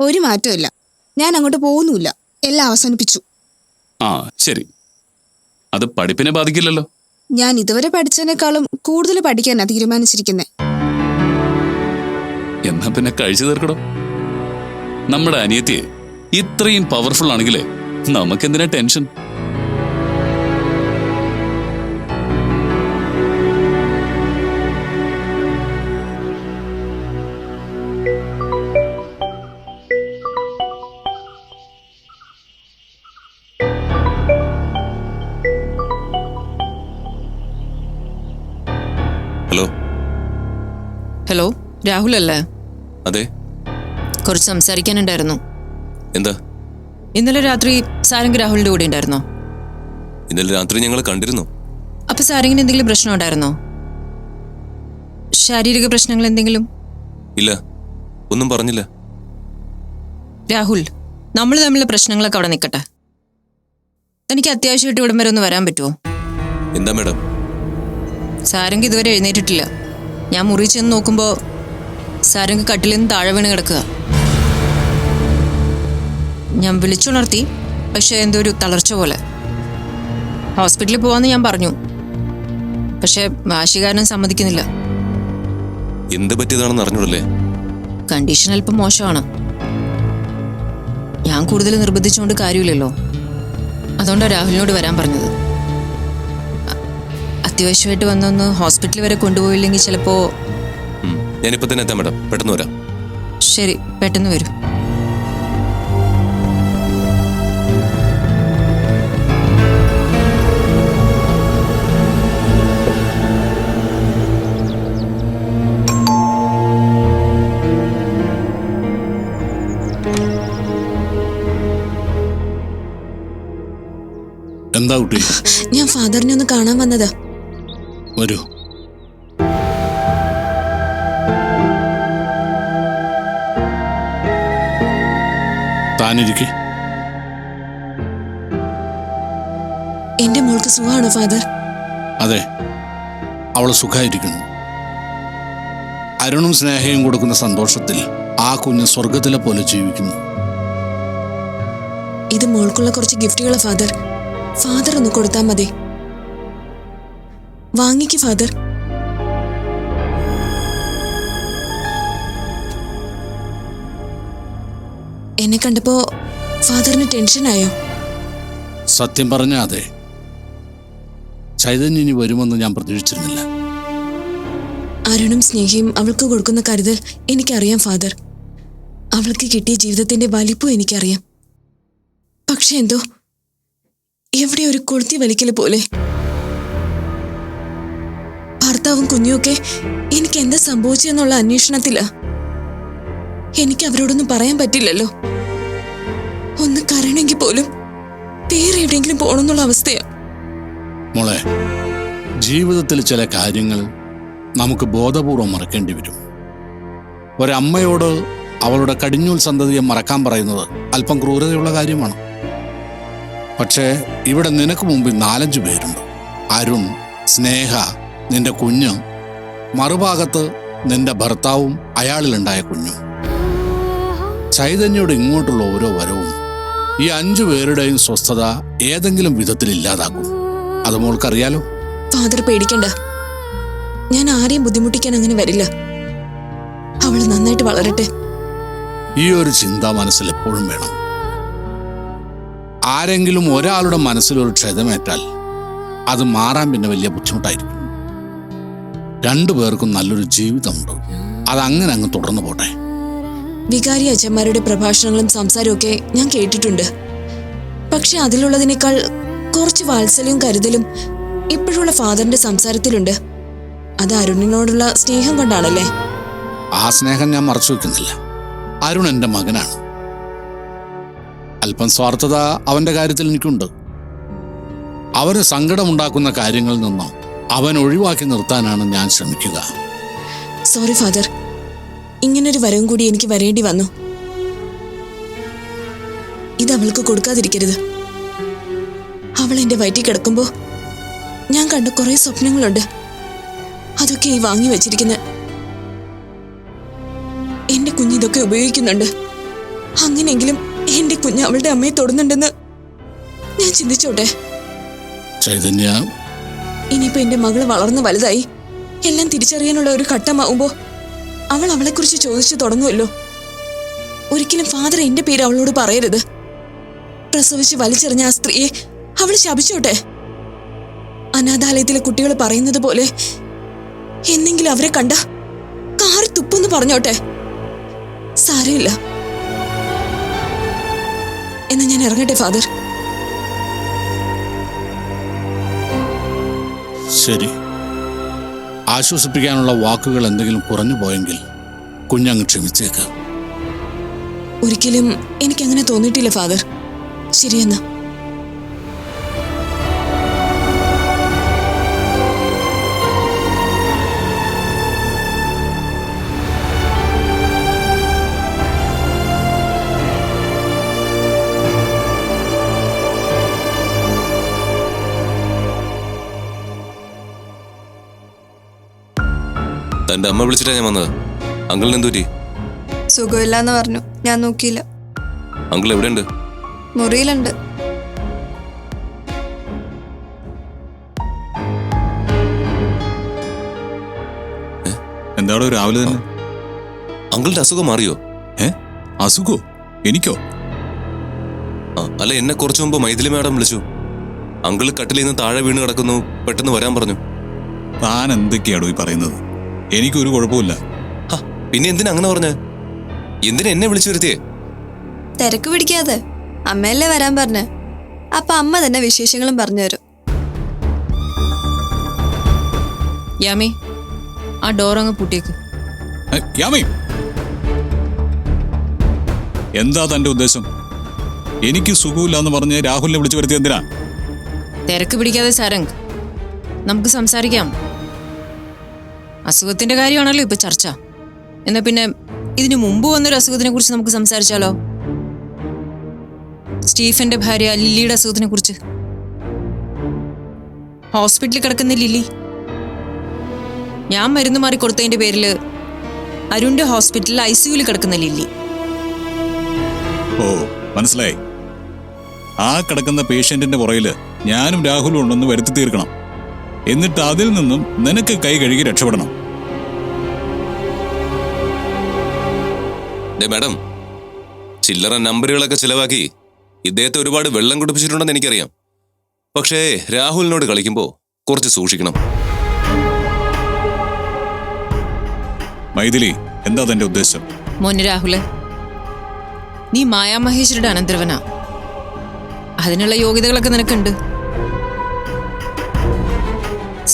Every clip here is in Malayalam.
ഒരു മാറ്റമില്ല ഞാൻ അങ്ങോട്ട് പോകുന്നുമില്ല. എല്ലാം അവസാനിപ്പിച്ചു. ആ ശരി. അത് പഠിപ്പിനെ ബാധിക്കില്ലല്ലോ. ഞാൻ ഇതുവരെ പഠിച്ചതിനേക്കാളും കൂടുതൽ പഠിക്കാനാ തീരുമാനിച്ചിരിക്കുന്നത് എന്നാ പിന്നെ കഴിച്ചു തീർക്കടോ. നമ്മുടെ അനിയത്തിയെ ഇത്രയും പവർഫുൾ ആണെങ്കിലേ നമുക്കെന്തിനാ ടെൻഷൻ? ഹലോ? ഹലോ രാഹുൽ അല്ലേ അതെ. കുറച്ച് സംസാരിക്കാനുണ്ടായിരുന്നു. എന്താ? ഇന്നലെ രാത്രി സാരംഗ് രാഹുലിന്റെ കൂടെ ഉണ്ടായിരുന്നോ? ഇന്നലെ രാത്രി ഞങ്ങൾ കണ്ടിരുന്നു. അപ്പൊ സാരംഗിന് എന്തെങ്കിലും പ്രശ്നം ഉണ്ടായിരുന്നോ? ശാരീരിക പ്രശ്നങ്ങൾ എന്തെങ്കിലും? ഇല്ല ഒന്നും പറഞ്ഞില്ല. രാഹുൽ നമ്മൾ തമ്മിലുള്ള പ്രശ്നങ്ങളൊക്കെ അവിടെ നിൽക്കട്ടെ. എനിക്ക് അത്യാവശ്യമായിട്ട് ഇവിടം വരെ ഒന്ന് വരാൻ പറ്റുമോ എന്താ മാഡം? സാരംഗ് ഇതുവരെ എഴുന്നേറ്റിട്ടില്ല. ഞാൻ മുറി ചെന്ന് നോക്കുമ്പോൾ സാരംഗ് കട്ടിലിൽ നിന്ന് താഴെ വീണ് കിടക്കുക. ഞാൻ വിളിച്ചുണർത്തി പക്ഷേ എന്തോ ഒരു തളർച്ച പോലെ. ഹോസ്പിറ്റലിൽ പോവാന്ന് ഞാൻ പറഞ്ഞു. പക്ഷേ വാശികാരൻ സമ്മതിക്കുന്നില്ല. എന്ത് പറ്റിയതാണെന്ന് അറിഞ്ഞൂടല്ലേ? കണ്ടീഷൻ അല്പം മോശമാണ്. ഞാൻ കൂടുതൽ നിർബന്ധിച്ചുകൊണ്ട് കാര്യമില്ലല്ലോ. അതുകൊണ്ടാണ് രാഹുലിനോട് വരാൻ പറഞ്ഞത്. അത്യാവശ്യമായിട്ട് വന്നൊന്ന് ഹോസ്പിറ്റൽ വരെ കൊണ്ടുപോയില്ലെങ്കിൽ ചിലപ്പോ. ഞാനിപ്പോ തന്നെ എത്താം മാഡം. പെട്ടെന്ന് വരാം. ശരി പെട്ടെന്ന് വരും. എന്താ കുട്ടി? ഞാൻ ഫാദറിനെ ഒന്ന് കാണാൻ വന്നതാ. വരൂ. താനിരിക്കെ. എന്റെ മോൾക്ക് സുഖമാണോ ഫാദർ? അതെ അവൾ സുഖമായിരിക്കുന്നു അരുണും സ്നേഹയും കൊടുക്കുന്ന സന്തോഷത്തിൽ ആ കുഞ്ഞ് സ്വർഗത്തിലെ പോലെ ജീവിക്കുന്നു. ഇത് മോൾക്കുള്ള കുറച്ച് ഗിഫ്റ്റുകളാണ് ഫാദർ. ഫാദർ ഒന്ന് കൊടുത്താൽ മതി. വാങ്ങിക്ക് ഫാദർ. എന്നെ കണ്ടപ്പോ ഫാദറിന് ടെൻഷനായോ? സത്യം പറഞ്ഞ അതെ ചൈതന്യ ഇനി വരുമെന്ന് ഞാൻ പ്രതീക്ഷിച്ചിരുന്നില്ല. അരുണും സ്നേഹിയും അവൾക്ക് കൊടുക്കുന്ന കരുതൽ എനിക്കറിയാം ഫാദർ. അവൾക്ക് കിട്ടിയ ജീവിതത്തിന്റെ വലിപ്പം എനിക്കറിയാം. പക്ഷെ എന്തോ? എവിടെ ഒരു കൊളുത്തി വലിക്കൽ പോലെ. ഭർത്താവും കുഞ്ഞുമൊക്കെ എനിക്ക് എന്താ സംഭവിച്ചെന്നുള്ള അന്വേഷണത്തില. എനിക്ക് അവരോടൊന്നും പറയാൻ പറ്റില്ലല്ലോ. ഒന്ന് കരണമെങ്കിൽ പോലും വേറെ എവിടെയെങ്കിലും പോകണമെന്നുള്ള അവസ്ഥയാ. മോളെ ജീവിതത്തിൽ ചില കാര്യങ്ങൾ നമുക്ക് ബോധപൂർവം മറക്കേണ്ടി വരും. ഒരമ്മയോട് അവളുടെ കടിഞ്ഞൂൽ സന്തതിയെ മറക്കാൻ പറയുന്നത് അല്പം ക്രൂരതയുള്ള കാര്യമാണ്. പക്ഷേ ഇവിടെ നിനക്ക് മുമ്പിൽ നാലഞ്ചു പേരുണ്ട്. അരുൺ സ്നേഹ നിന്റെ കുഞ്ഞ് മറുഭാഗത്ത് നിന്റെ ഭർത്താവും അയാളിലുണ്ടായ കുഞ്ഞും. ചൈതന്യയുടെ ഇങ്ങോട്ടുള്ള ഓരോ വരവും ഈ അഞ്ചു പേരുടെയും സ്വസ്ഥത ഏതെങ്കിലും വിധത്തിൽ ഇല്ലാതാക്കും. അത് മോൾക്കറിയാലോ? ഫാദർ പേടിക്കണ്ട. ഞാൻ ആരെയും ബുദ്ധിമുട്ടിക്കാൻ അങ്ങനെ വരില്ല. അവൾ നന്നായിട്ട് വളരട്ടെ. ഈ ഒരു ചിന്ത മനസ്സിൽ എപ്പോഴും വേണം. ആരെങ്കിലും ഒരാളുടെ മനസ്സിലൊരു ക്ഷതമേറ്റാൽ അത് മാറാൻ പിന്നെ വലിയ ബുദ്ധിമുട്ടായിരിക്കും. രണ്ടു പേർക്കും നല്ലൊരു ജീവിതമുണ്ട്. അങ്ങനെ അങ്ങ് തുടർന്നു പോട്ടെ. വികാരി അച്ഛന്മാരുടെ പ്രഭാഷണങ്ങളും സംസാരവും ഒക്കെ ഞാൻ കേട്ടിട്ടുണ്ട്. പക്ഷെ അതിലുള്ളതിനേക്കാൾ കുറച്ച് വാത്സല്യവും കരുതലും ഇപ്പോഴുള്ള ഫാദറിന്റെ സംസാരത്തിലുണ്ട്. അത് അരുണിനോടുള്ള സ്നേഹം കൊണ്ടാണല്ലേ? ആ സ്നേഹം ഞാൻ മറച്ചു വെക്കുന്നില്ല. അരുൺ എന്റെ മകനാണ്. അല്പം സ്വാർത്ഥത അവന്റെ കാര്യത്തിൽ എനിക്കുണ്ട്. അവന് സങ്കടമുണ്ടാക്കുന്ന കാര്യങ്ങളിൽ നിന്നും അവൻ ഒഴിവാക്കി നിർത്താനാണ് ഞാൻ ശ്രമിക്കുക. സോറി ഫാദർ ഇങ്ങനൊരു വരവും കൂടി എനിക്ക് വരേണ്ടി വന്നു. ഇത് അവൾക്ക് കൊടുക്കാതിരിക്കരുത്. അവൾ എന്റെ വയറ്റിൽ കിടക്കുമ്പോ ഞാൻ കണ്ട കുറെ സ്വപ്നങ്ങളുണ്ട്. അതൊക്കെ ഈ വാങ്ങി വെച്ചിരിക്കുന്ന എന്റെ കുഞ്ഞിതൊക്കെ ഉപയോഗിക്കുന്നുണ്ട്. അങ്ങനെയെങ്കിലും എന്റെ കുഞ്ഞ് അവളുടെ അമ്മയെ തൊടുന്നുണ്ടെന്ന് ഞാൻ ചിന്തിച്ചോട്ടെ? ചൈതന്യ ഇനിയിപ്പോ എന്റെ മകൾ വളർന്നു വലുതായി എല്ലാം തിരിച്ചറിയാനുള്ള ഒരു ഘട്ടമാവുമ്പോ അവൾ അവളെക്കുറിച്ച് ചോദിച്ചു തുടങ്ങുമല്ലോ. ഒരിക്കലും ഫാദർ എന്റെ പേര് അവളോട് പറയരുത്. പ്രസവിച്ച് വലിച്ചെറിഞ്ഞ ആ സ്ത്രീയെ അവൾ ശപിച്ചോട്ടെ. അനാഥാലയത്തിലെ കുട്ടികൾ പറയുന്നത് പോലെ എന്നെങ്കിലും അവരെ കണ്ട കാറി തുപ്പെന്ന് പറഞ്ഞോട്ടെ. സാരമില്ല. എന്നാ ഞാൻ ഇറങ്ങട്ടെ ഫാദർ ശരി. ആശ്വസിപ്പിക്കാനുള്ള വാക്കുകൾ എന്തെങ്കിലും കുറഞ്ഞു പോയെങ്കിൽ കുഞ്ഞങ്ങ് ക്ഷമിച്ചേക്കാം. ഒരിക്കലും എനിക്കങ്ങനെ തോന്നിയിട്ടില്ല ഫാദർ. ശരിയെന്നാ. തന്റെ അമ്മ വിളിച്ചിട്ടാ ഞാൻ വന്നത്. അങ്കിളിന് എന്തുപറ്റി? സുഖമില്ലാന്ന് പറഞ്ഞു. ഞാൻ നോക്കിയില്ല. അങ്കിൾ എവിടെയുണ്ട്? മുറിയിലുണ്ട്. എന്താണോ രാവിലെ തന്നെ? അങ്കിളിന്റെ അസുഖം മാറിയോ? ഏ? അസുഖോ? എനിക്കോ? അല്ല എന്നെ കുറച്ചു മുമ്പ് മൈഥിലി മാഡം വിളിച്ചു. അങ്കിൾ കട്ടിലിൽ നിന്ന് താഴെ വീണ് കിടക്കുന്നു. പെട്ടെന്ന് വരാൻ പറഞ്ഞു. താൻ എന്തൊക്കെയാണോ ഈ പറയുന്നത്? എനിക്കൊരു കുഴപ്പമില്ല ഹ, പിന്നെ എന്തിനാ അങ്ങനെ പറഞ്ഞ? എന്തിനാ എന്നെ വിളിച്ചു വരുത്തിയേ? തിരക്ക് പിടിക്കാതെ അമ്മയല്ലേ വരാൻ പറഞ്ഞ? അപ്പൊ അമ്മ തന്നെ വിശേഷങ്ങളും പറഞ്ഞു തരും. യാമി ആ ഡോർ അങ്ങ് പൂട്ടിയേക്ക്. യാമി! എന്താ തന്റെ ഉദ്ദേശം? എനിക്ക് സുഖമില്ല എന്ന് പറഞ്ഞ് രാഹുലിനെ വിളിച്ചു വരുത്തിയ എന്തിനാ? തിരക്ക് പിടിക്കാതെ സാരംഗ് നമുക്ക് സംസാരിക്കാം. അസുഖത്തിന്റെ കാര്യമാണല്ലോ ഇപ്പൊ ചർച്ച. എന്നാ പിന്നെ ഇതിനു മുമ്പ് വന്നൊരു അസുഖത്തിനെ കുറിച്ച് നമുക്ക് സംസാരിച്ചാലോ? സ്റ്റീഫന്റെ ഭാര്യ ലില്ലിയുടെ അസുഖത്തിനെ കുറിച്ച്. ഹോസ്പിറ്റലിൽ കിടക്കുന്ന ലില്ലി. ഞാൻ മരുന്ന് മാറി കൊടുത്തതിന്റെ പേരിൽ അരുണിന്റെ ഹോസ്പിറ്റലിൽ ഐ സിയുയിൽ കിടക്കുന്ന ലില്ലി. ഓ മനസ്സിലായി. ആ കിടക്കുന്ന പേഷ്യന്റിന്റെ പുറയിൽ ഞാനും രാഹുലും ഉണ്ടെന്ന് വരുത്തി തീർക്കണം. എന്നിട്ട് അതിൽ നിന്നും നിനക്ക് കൈ കഴുകി രക്ഷപ്പെടണം. ദേ മാഡം ചില്ലറ നമ്പറുകളൊക്കെ ചിലവാക്കി ഇദ്ദേഹത്തെ ഒരുപാട് വെള്ളം കുടിപ്പിച്ചിട്ടുണ്ടെന്ന് എനിക്കറിയാം. പക്ഷേ രാഹുലിനോട് കളിക്കുമ്പോൾ കുറച്ച് സൂക്ഷിക്കണം. മൈഥിലി എന്താ തന്റെ ഉദ്ദേശം? മോന് രാഹുൽ നീ മായാമഹേശ്വരുടെ അനന്തരവനാ. അതിനുള്ള യോഗ്യതകളൊക്കെ നിനക്കുണ്ട്.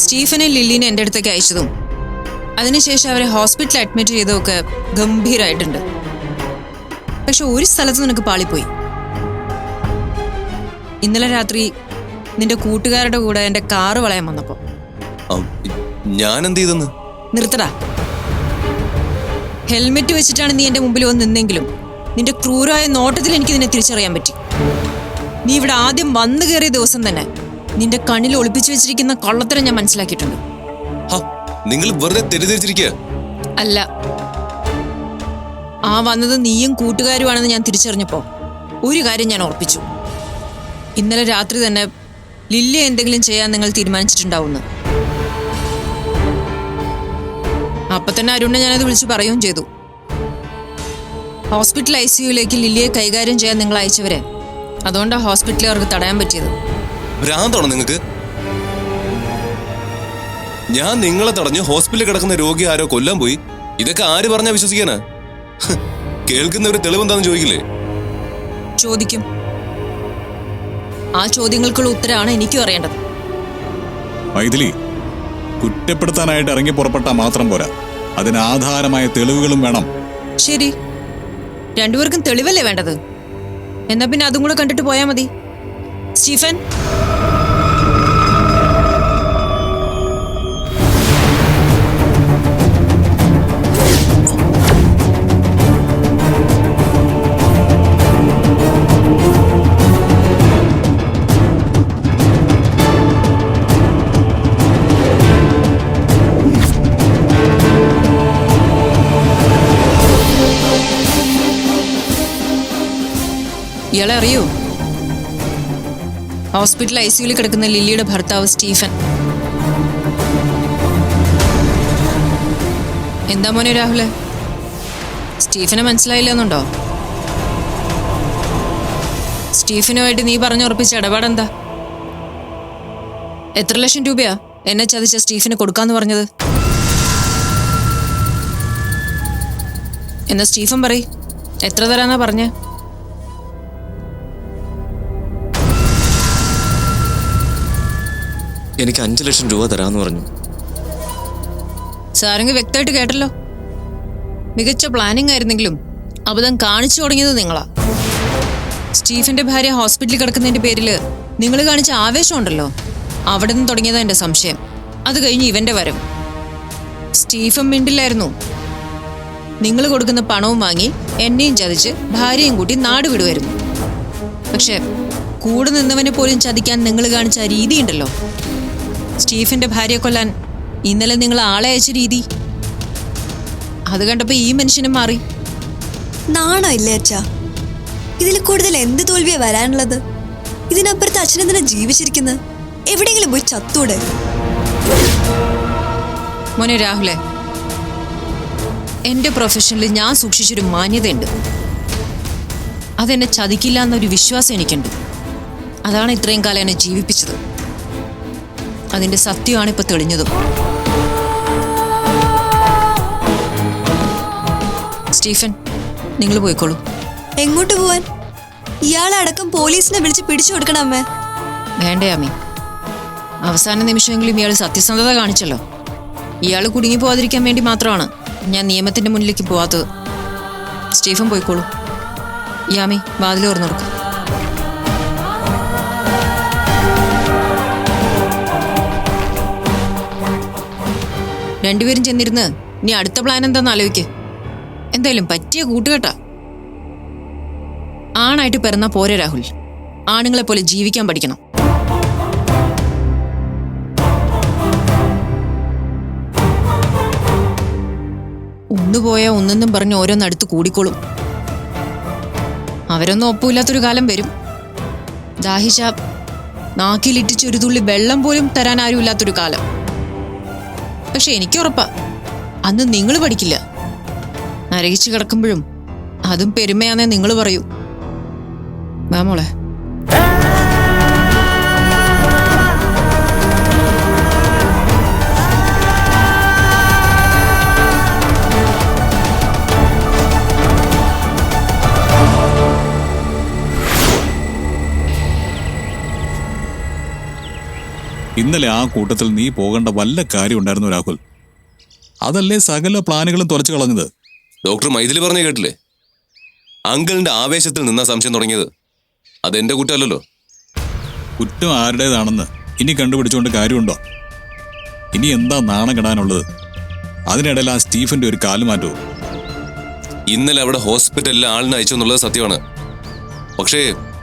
സ്റ്റീഫനെ ലില്ലിനെ എന്റെ അടുത്തേക്ക് അയച്ചതും. അതിനുശേഷം അവരെ ഹോസ്പിറ്റലിൽ അഡ്മിറ്റ് ചെയ്തതൊക്കെ ഗംഭീരമായിട്ടുണ്ട് പക്ഷെ ഒരു സ്ഥലത്ത് നിനക്ക് പാളിപ്പോയി. ഇന്നലെ രാത്രി നിന്റെ കൂട്ടുകാരുടെ കൂടെ എന്റെ കാറ് വളയാൻ വന്നപ്പോൾ. ഞാൻ എന്ത് ചെയ്തെന്ന് നിർത്തടാ. ഹെൽമെറ്റ് വെച്ചിട്ടാണ് നീ എന്റെ മുമ്പിൽ വന്ന് നിന്നെങ്കിലും നിന്റെ ക്രൂരായ നോട്ടത്തിൽ എനിക്ക് നിന്നെ തിരിച്ചറിയാൻ പറ്റി. നീ ഇവിടെ ആദ്യം വന്നു കയറിയ ദിവസം തന്നെ നിന്റെ കണ്ണിൽ ഒളിപ്പിച്ചു വെച്ചിരിക്കുന്ന കള്ളത്തരം ഞാൻ മനസ്സിലാക്കിയിട്ടുണ്ട്. നിങ്ങൾ വെറുതെ തെറ്റിദ്ധരിച്ചിരിക്കുക അല്ല. ആ വന്നത് നീയും കൂട്ടുകാരുമാണെന്ന് ഞാൻ തിരിച്ചറിഞ്ഞപ്പോ ഒരു കാര്യം ഞാൻ ഓർപ്പിച്ചു. ഇന്നലെ രാത്രി തന്നെ ലില്ലി എന്തെങ്കിലും ചെയ്യാൻ നിങ്ങൾ തീരുമാനിച്ചിട്ടുണ്ടാവുന്നു. അപ്പൊ തന്നെ അരുണിനെ ഞാനത് വിളിച്ചു പറയുകയും ചെയ്തു. ഹോസ്പിറ്റൽ ഐ സിയുലേക്ക് ലില്ലിയെ കൈകാര്യം ചെയ്യാൻ നിങ്ങൾ അയച്ചവരെ. അതുകൊണ്ടാണ് ഹോസ്പിറ്റലുകാർക്ക് തടയാൻ പറ്റിയത്. ഭ്രാന്താണോ നിങ്ങൾക്ക്? ഞാൻ നിങ്ങളെ തടഞ്ഞ് ഹോസ്പിറ്റലിൽ കിടക്കുന്ന രോഗി ആരോ കൊല്ലാൻ പോയി. ഇതൊക്കെ ആര് പറഞ്ഞാ വിശ്വസിക്കാനാ? കേൾക്കുന്ന കേൾക്കുന്നവര് തെളിവെന്താന്ന് ചോദിക്കില്ലേ? ചോദിക്കും. ആ ചോദ്യങ്ങൾക്കുള്ള ഉത്തരമാണ് എനിക്കും അറിയേണ്ടത്. മൈഥിലി കുറ്റപ്പെടുത്താനായിട്ട് ഇറങ്ങി പുറപ്പെട്ടാൽ മാത്രം പോരാ. അതിന് ആധാരമായ തെളിവുകളും വേണം. ശരി. രണ്ടുപേർക്കും തെളിവല്ലേ വേണ്ടത്? എന്നാ പിന്നെ അതും കൂടെ കണ്ടിട്ട് പോയാ മതി. സ്റ്റീഫൻ? ഇയാളെ അറിയോ ഹോസ്പിറ്റൽ ഐ സിയുയിൽ കിടക്കുന്ന ലില്ലിയുടെ ഭർത്താവ് സ്റ്റീഫൻ. എന്താ മോനെ രാഹുൽ? സ്റ്റീഫനെ മനസ്സിലായില്ലെന്നുണ്ടോ? സ്റ്റീഫനുമായിട്ട് നീ പറഞ്ഞു പറഞ്ഞുറപ്പിച്ച ഇടപാടെന്താ? എത്ര ലക്ഷം രൂപയാ എന്നെ ചതിച്ച സ്റ്റീഫന് കൊടുക്കാന്ന് പറഞ്ഞത്? എന്നാ സ്റ്റീഫൻ പറയ്. എത്ര തരാന്നാ പറഞ്ഞേ? എനിക്ക് അഞ്ചു ലക്ഷം രൂപ തരാന്ന് പറഞ്ഞു. സാരംഗ് വ്യക്തമായിട്ട് കേട്ടല്ലോ. മികച്ച പ്ലാനിംഗ് ആയിരുന്നെങ്കിലും അബദ്ധം കാണിച്ചു തുടങ്ങിയത് നിങ്ങളാ. സ്റ്റീഫന്റെ ഭാര്യ ഹോസ്പിറ്റലിൽ കിടക്കുന്നതിന്റെ പേരിൽ നിങ്ങൾ കാണിച്ച ആവേശമുണ്ടല്ലോ അവിടെ നിന്ന് തുടങ്ങിയതാ എന്റെ സംശയം. അത് കഴിഞ്ഞ് ഇവന്റെ വരം. സ്റ്റീഫൻ മിണ്ടില്ലായിരുന്നു. നിങ്ങൾ കൊടുക്കുന്ന പണവും വാങ്ങി എന്നെയും ചതിച്ച് ഭാര്യയും കൂട്ടി നാട് വിടുമായിരുന്നു പക്ഷെ കൂടെ നിന്നവനെ പോലും ചതിക്കാൻ നിങ്ങൾ കാണിച്ച രീതി രീതിയുണ്ടല്ലോ. സ്റ്റീഫന്റെ ഭാര്യ കൊല്ലാൻ ഇന്നലെ നിങ്ങൾ ആളെ അയച്ച രീതി. അത് കണ്ടപ്പോ ഈ മനുഷ്യനും മാറി. നാണോ ഇല്ലേ അച്ഛാ? ഇതിൽ കൂടുതൽ എന്ത് തോൽവിയാ വരാനുള്ളത്? ഇതിനപ്പുറത്ത് അച്ഛനെന്തിനാ ജീവിച്ചിരിക്കുന്നത് എവിടെയെങ്കിലും പോയി ചത്തൂടെ? മോനെ രാഹുലെ എന്റെ പ്രൊഫഷനിൽ ഞാൻ സൂക്ഷിച്ചൊരു മാന്യതയുണ്ട്. അതെന്നെ ചതിക്കില്ല എന്നൊരു വിശ്വാസം എനിക്കുണ്ട്. അതാണ് ഇത്രയും കാലം എന്നെ ജീവിപ്പിച്ചത്. അതിന്റെ സത്യമാണ് ഇപ്പൊ തെളിഞ്ഞതും. സ്റ്റീഫൻ നിങ്ങൾ പോയിക്കോളൂ. എങ്ങോട്ട് പോവാൻ? ഇയാളടക്കം പോലീസിനെ വിളിച്ച് പിടിച്ചു കൊടുക്കണം അമ്മേ. വേണ്ടേ അമ്മി. അവസാന നിമിഷമെങ്കിലും ഇയാൾ സത്യസന്ധത കാണിച്ചല്ലോ. ഇയാൾ കുടുങ്ങി പോവാതിരിക്കാൻ വേണ്ടി മാത്രമാണ് ഞാൻ നിയമത്തിന്റെ മുന്നിലേക്ക് പോവാത്തത്. സ്റ്റീഫൻ പോയിക്കോളൂ. യാമി വാതിൽ തുറന്നു കൊടുക്കും രണ്ടുപേരും ചെന്നിരുന്ന് ഇനി അടുത്ത പ്ലാൻ എന്താന്ന് ആലോചിക്ക് എന്തായാലും പറ്റിയ കൂട്ടുകെട്ടാ. ആണായിട്ട് പിറന്നാ പോരെ രാഹുൽ. ആണുങ്ങളെ പോലെ ജീവിക്കാൻ പഠിക്കണം. ഒന്ന് പോയാ ഒന്നെന്നും പറഞ്ഞ് ഓരോന്നടുത്ത് കൂടിക്കോളും. അവരൊന്നും ഒപ്പമില്ലാത്തൊരു കാലം വരും. ദാഹിച്ച നാക്കിലിട്ടിച്ചൊരു തുള്ളി വെള്ളം പോലും തരാൻ ആരുമില്ലാത്തൊരു കാലം. പക്ഷെ എനിക്ക് ഉറപ്പാ. അന്ന് നിങ്ങൾ പഠിക്കില്ല. നരകിച്ചു കിടക്കുമ്പോഴും അതും പെരുമയാന്നേ നിങ്ങൾ പറയൂ. വാ മോളെ. ഇന്നലെ ആ കൂട്ടത്തിൽ നീ പോകേണ്ട വല്ല കാര്യം ഉണ്ടായിരുന്നു രാഹുൽ. അതല്ലേ സകല പ്ലാനുകളും തുറച്ചു കളഞ്ഞത്? ഡോക്ടർ മൈഥിലി പറഞ്ഞു കേട്ടില്ലേ? അങ്കിളിന്റെ ആവേശത്തിൽ നിന്നാ സംശയം തുടങ്ങിയത്. അതെന്റെ കുറ്റമല്ലല്ലോ. കുറ്റം ആരുടേതാണെന്ന് ഇനി കണ്ടുപിടിച്ചുകൊണ്ട് കാര്യമുണ്ടോ? ഇനി എന്താ നാണം കെടാനുള്ളത്? അതിനിടയിൽ ആ സ്റ്റീഫന്റെ ഒരു കാലുമാറ്റവും ഇന്നലെ അവിടെ ഹോസ്പിറ്റലിൽ ആളിനെ അയച്ചു എന്നുള്ളത് സത്യമാണ്. പക്ഷേ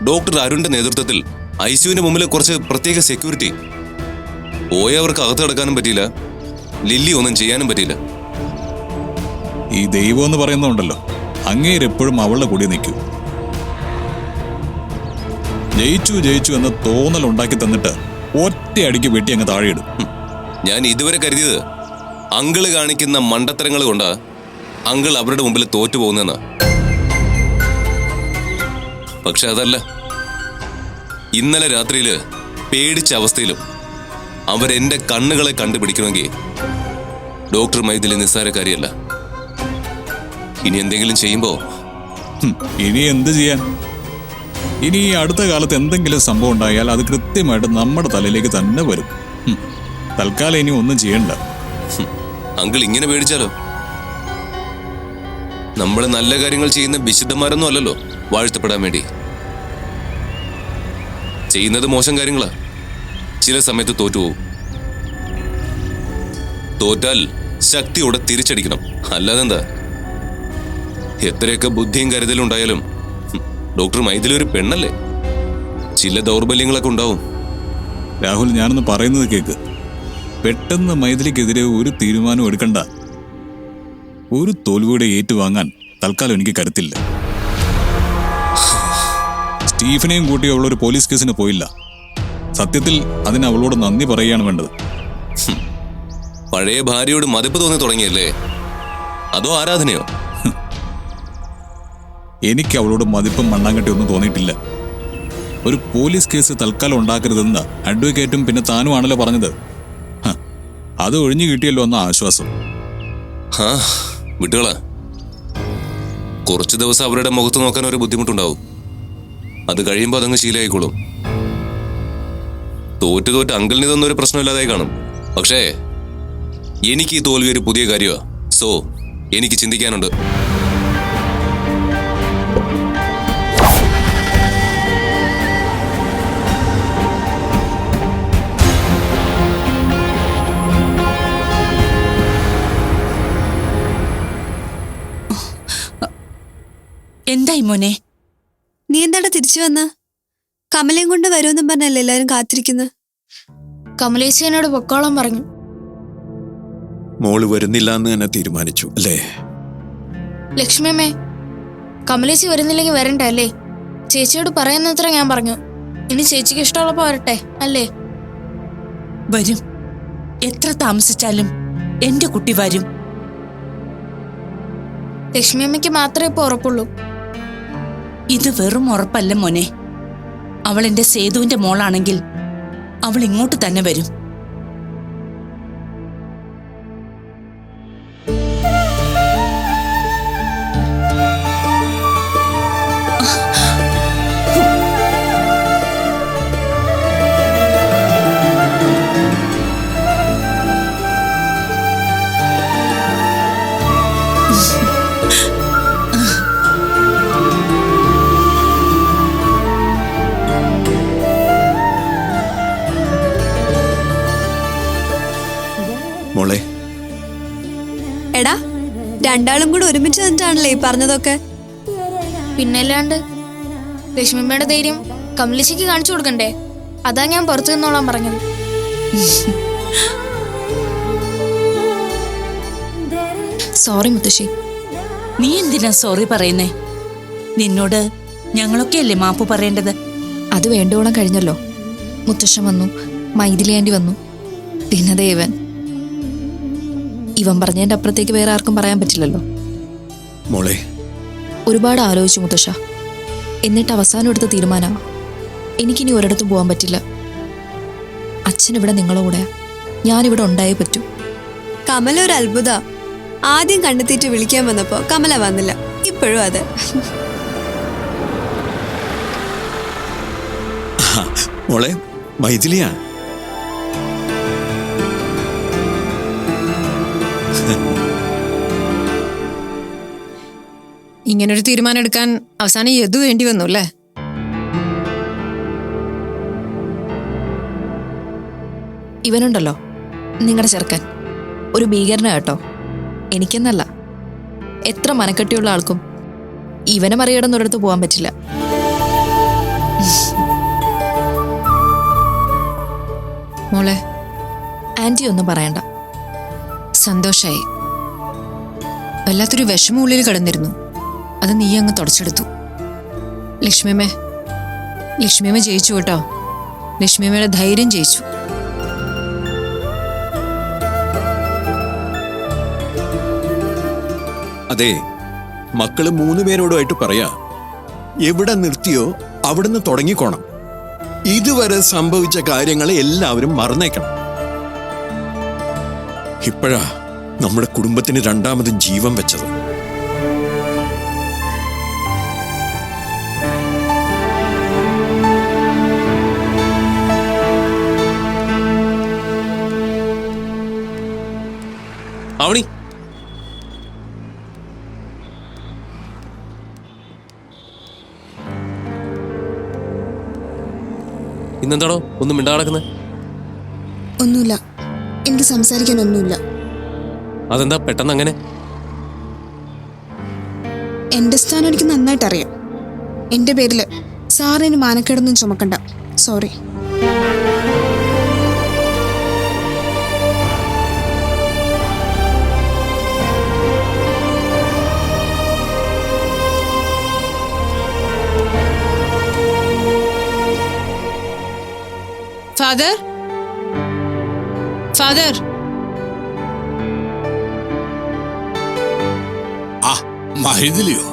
ഡോക്ടർ അരുണിന്റെ നേതൃത്വത്തിൽ ഐ സിയുവിന്റെ മുമ്പിൽ കുറച്ച് പ്രത്യേക സെക്യൂരിറ്റി പോയവർക്ക് അകത്ത് കിടക്കാനും പറ്റിയില്ല. ലില്ലി ഒന്നും ചെയ്യാനും പറ്റിയില്ല. ഈ ദൈവം എന്ന് പറയുന്നുണ്ടല്ലോ അങ്ങേരെപ്പോഴും അവളുടെ കൂടി നിൽക്കൂ. ജയിച്ചു ജയിച്ചു എന്ന തോന്നൽ ഉണ്ടാക്കി തന്നിട്ട് ഒറ്റയടിക്ക് വെട്ടി അങ്ങ് താഴെയിടും. ഞാൻ ഇതുവരെ കരുതിയത് അങ്കിൾ കാണിക്കുന്ന മണ്ടത്തരങ്ങൾ കൊണ്ടാ അങ്കിൾ അവരുടെ മുമ്പിൽ തോറ്റു പോകുന്നെന്നാ പക്ഷെ അതല്ല. ഇന്നലെ രാത്രിയിൽ പേടിച്ച അവസ്ഥയിലും അവരെന്റെ കണ്ണുകളെ കണ്ടുപിടിക്കണമെങ്കിൽ ഡോക്ടർ മൈഥിലി നിസ്സാരക്കാരിയല്ല. ഇനി എന്തെങ്കിലും ചെയ്യുമ്പോ? ഇനി എന്ത് ചെയ്യാൻ? ഇനി ഈ അടുത്ത കാലത്ത് എന്തെങ്കിലും സംഭവം ഉണ്ടായാൽ അത് കൃത്യമായിട്ട് നമ്മുടെ തലയിലേക്ക് തന്നെ വരും. തൽക്കാലം ഇനി ഒന്നും ചെയ്യണ്ട. അങ്കിൾ ഇങ്ങനെ പേടിച്ചാലോ? നമ്മൾ നല്ല കാര്യങ്ങൾ ചെയ്യുന്ന വിശുദ്ധന്മാരൊന്നും അല്ലല്ലോ വാഴ്ത്തപ്പെടാൻ വേണ്ടി. ചെയ്യുന്നത് മോശം കാര്യങ്ങളാ. ചില സമയത്ത് തോറ്റുപോകും തോറ്റാൽ ശക്തിയോടെ തിരിച്ചടിക്കണം. അല്ലാതെന്താ? എത്രയൊക്കെ ബുദ്ധിയും കരുതലും ഉണ്ടായാലും ഡോക്ടർ മൈഥിലി ഒരു പെണ്ണല്ലേ? ചില ദൗർബല്യങ്ങളൊക്കെ ഉണ്ടാവും. രാഹുൽ ഞാനൊന്ന് പറയുന്നത് കേക്ക്. പെട്ടെന്ന് മൈഥിലിക്കെതിരെ ഒരു തീരുമാനം എടുക്കണ്ട. ഒരു തോൽവിയുടെ ഏറ്റുവാങ്ങാൻ തൽക്കാലം എനിക്ക് കരുത്തില്ല. സ്റ്റീഫനെയും കൂട്ടി ഒരു പോലീസ് കേസിന് പോയില്ല. സത്യത്തിൽ അതിന് അവളോട് നന്ദി പറയുകയാണ് വേണ്ടത്. പഴയ ഭാര്യയോട് മതിപ്പ് തോന്നി തുടങ്ങിയല്ലേ? അതോ ആരാധനയോ? എനിക്ക് അവളോട് മതിപ്പും മണ്ണാങ്കട്ടി ഒന്നും തോന്നിയിട്ടില്ല. ഒരു പോലീസ് കേസ് തൽക്കാലം ഉണ്ടാക്കരുതെന്ന് അഡ്വക്കേറ്റും പിന്നെ താനും ആണല്ലോ പറഞ്ഞത് അത് ഒഴിഞ്ഞു കിട്ടിയല്ലോ എന്ന ആശ്വാസം. വിട്ടുകളാ. കുറച്ച് ദിവസം അവരുടെ മുഖത്ത് നോക്കാൻ ഒരു ബുദ്ധിമുട്ടുണ്ടാവും. അത് കഴിയുമ്പോൾ അതങ്ങ് ശീലമായിക്കോളും. തോറ്റ് തോറ്റ് അങ്കിളിന് ഇതൊന്നും ഒരു പ്രശ്നമില്ലാതായി കാണും. പക്ഷേ എനിക്ക് ഈ തോൽവി ഒരു പുതിയ കാര്യമാണ് സോ എനിക്ക് ചിന്തിക്കാനുണ്ട്. എന്തായി മോനെ? നീ എന്താണ് തിരിച്ചു വന്ന? കമലയും കൊണ്ട് വരുമെന്നും പറഞ്ഞല്ലേ എല്ലാരും കാത്തിരിക്കുന്നത് കമലേശി എന്നോട് പൊക്കോളം പറഞ്ഞു. മോൾ വരുന്നില്ല എന്ന് തന്നെ തീരുമാനിച്ചു അല്ലേ? ലക്ഷ്മിയമ്മേ കമലേശി വരുന്നില്ലെങ്കിൽ വരണ്ട അല്ലേ? ചേച്ചിയോട് പറയുന്നത്ര ഞാൻ പറഞ്ഞു. ഇനി ചേച്ചിക്ക് ഇഷ്ടമുള്ളപ്പോ വരട്ടെ അല്ലേ? വരും. എത്ര താമസിച്ചാലും എന്റെ കുട്ടി വരും. ലക്ഷ്മിയമ്മയ്ക്ക് മാത്രമേ ഇപ്പൊ ഉറപ്പുള്ളൂ. ഇത് വെറും ഉറപ്പല്ല മോനെ. അവൾ എന്റെ സേതുവിന്റെ മോളാണെങ്കിൽ അവൾ ഇങ്ങോട്ട് തന്നെ വരും. രണ്ടാളും കൂടെ ഒരുമിച്ച് നിന്നിട്ടാണല്ലേ ഈ പറഞ്ഞതൊക്കെ? പിന്നല്ലാണ്ട് ലക്ഷ്മിമ്മയുടെ ധൈര്യം കമലിശയ്ക്ക് കാണിച്ചു കൊടുക്കണ്ടേ? അതാ ഞാൻ പുറത്തു നിന്നോളാൻ പറഞ്ഞത്. സോറി മുത്തശ്ശി. നീ എന്തിനാ സോറി പറയുന്നേ? നിന്നോട് ഞങ്ങളൊക്കെ ഞങ്ങളൊക്കെയല്ലേ മാപ്പ് പറയേണ്ടത്? അത് വേണ്ടോളം കഴിഞ്ഞല്ലോ. മുത്തശ്ശൻ വന്നു. മൈഥിലി ആന്റി വന്നു. പിന്നെ ദേവൻ. ഇവൻ പറഞ്ഞതിന്റെ അപ്പുറത്തേക്ക് വേറെ ആർക്കും പറയാൻ പറ്റില്ലല്ലോ. മോളെ. ഒരുപാട് ആലോചിച്ചു മുത്തശ്ശ. എന്നിട്ട് അവസാനം എടുത്ത തീരുമാനമാണ് എനിക്കിനി ഒരിടത്തും പോകാൻ പറ്റില്ല. അച്ഛൻ ഇവിടെ നിങ്ങളുടെ കൂടെ. ഞാനിവിടെ ഉണ്ടായേ പറ്റൂ. കമല ഒരു അത്ഭുത. ആദ്യം കണ്ടെത്തിയിട്ട് വിളിക്കാൻ വന്നപ്പോ കമല വന്നില്ല. ഇപ്പോഴും അതെ. മോളെ മൈഥിലിയാ. ഇങ്ങനൊരു തീരുമാനം എടുക്കാൻ അവസാനം യദു വേണ്ടി വന്നു അല്ലേ? ഇവനുണ്ടല്ലോ നിങ്ങളുടെ ചെറുക്കൻ. ഒരു ഭീകരന കേട്ടോ. എനിക്കെന്നല്ല. എത്ര മനക്കെട്ടിയുള്ള ആൾക്കും ഇവനെ മറികടന്നൊരിടത്ത് പോകാൻ പറ്റില്ല. മോളെ. ആന്റി ഒന്നും പറയണ്ട. സന്തോഷായി. വല്ലാത്തൊരു വിഷമുള്ളിൽ കിടന്നിരുന്നു. അത് നീ അങ്ങ് തുടച്ചെടുത്തു. ലക്ഷ്മിയമ്മേ ലക്ഷ്മിയമ്മ ജയിച്ചു കേട്ടോ. ലക്ഷ്മിയമ്മയുടെ ധൈര്യം ജയിച്ചു. അതെ മക്കൾ മൂന്ന് പേരോടുമായിട്ട് പറയാ എവിടെ നിർത്തിയോ അവിടുന്ന് തുടങ്ങിക്കോണം. ഇതുവരെ സംഭവിച്ച കാര്യങ്ങളെ എല്ലാവരും മറന്നേക്കണം. ഇപ്പോഴാ നമ്മുടെ കുടുംബത്തിന് രണ്ടാമതും ജീവൻ വെച്ചത്. ഇന്നെന്താണോ ഒന്നും മിണ്ടാ നടക്കുന്നത് ഒന്നുമില്ല. എനിക്ക് സംസാരിക്കാൻ ഒന്നുമില്ല അതെന്താ? പെട്ടെന്ന് അങ്ങനെ? എന്റെ സ്ഥാനം എനിക്ക് നന്നായിട്ട് അറിയാം എന്റെ പേരിൽ സാറിന് മാനക്കേടൊന്നും ചുമക്കണ്ട. സോറി. ഫാദർ ഫാദർ ആ മഹിദിലിയോ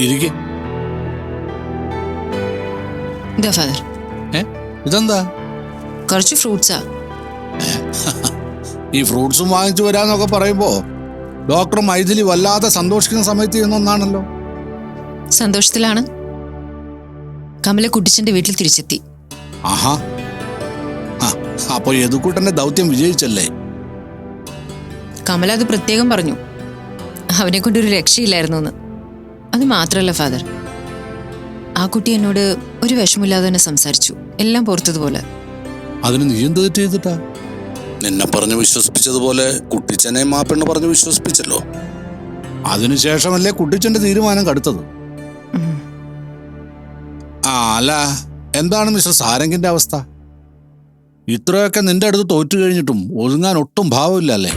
ഇരിക്കെ. ഇതാ ഫാദർ ഇതെന്താ? കുറച്ച് ഫ്രൂട്ട്സാ. ഈ ഫ്രൂട്ട്സും വാങ്ങിച്ചു വരാന്നൊക്കെ പറയുമ്പോ ഡോക്ടർ മൈഥിലി വല്ലാതെ സന്തോഷിക്കുന്ന സമയത്ത് ചെയ്യുന്ന ഒന്നാണല്ലോ സന്തോഷത്തിലാണ്. കമല കുട്ടിച്ചന്റെ വീട്ടിൽ തിരിച്ചെത്തി. ആഹാ ആ അപ്പൊ യദുക്കൂട്ടന്റെ ദൗത്യം വിജയിച്ചല്ലേ? കമല അത് പ്രത്യേകം പറഞ്ഞു. അവനെ കൊണ്ടൊരു രക്ഷയില്ലായിരുന്നു എന്ന് അത് മാത്രമല്ല ഫാദർ. ആ കുട്ടി എന്നോട് ഒരു വിഷമില്ലാതെ തന്നെ സംസാരിച്ചു. എല്ലാം പോർത്തതുപോലെ അതിന് നീ എന്ത് ചെയ്തിട്ടാ? നിന്നെ പറഞ്ഞു വിശ്വസിപ്പിച്ചതുപോലെ കുട്ടിച്ചനെ മാപ്പെണ്ണ് പറഞ്ഞു വിശ്വസിപ്പിച്ചല്ലോ. അതിനുശേഷമല്ലേ കുട്ടിച്ചന്റെ തീരുമാനം കടുത്തത്. ആ അല്ല എന്താണ് മിസ്റ്റർ സാരംഗിന്റെ അവസ്ഥ? ഇത്രയൊക്കെ നിന്റെ അടുത്ത് തോറ്റു കഴിഞ്ഞിട്ടും ഒതുങ്ങാൻ ഒട്ടും ഭാവമില്ല അല്ലേ?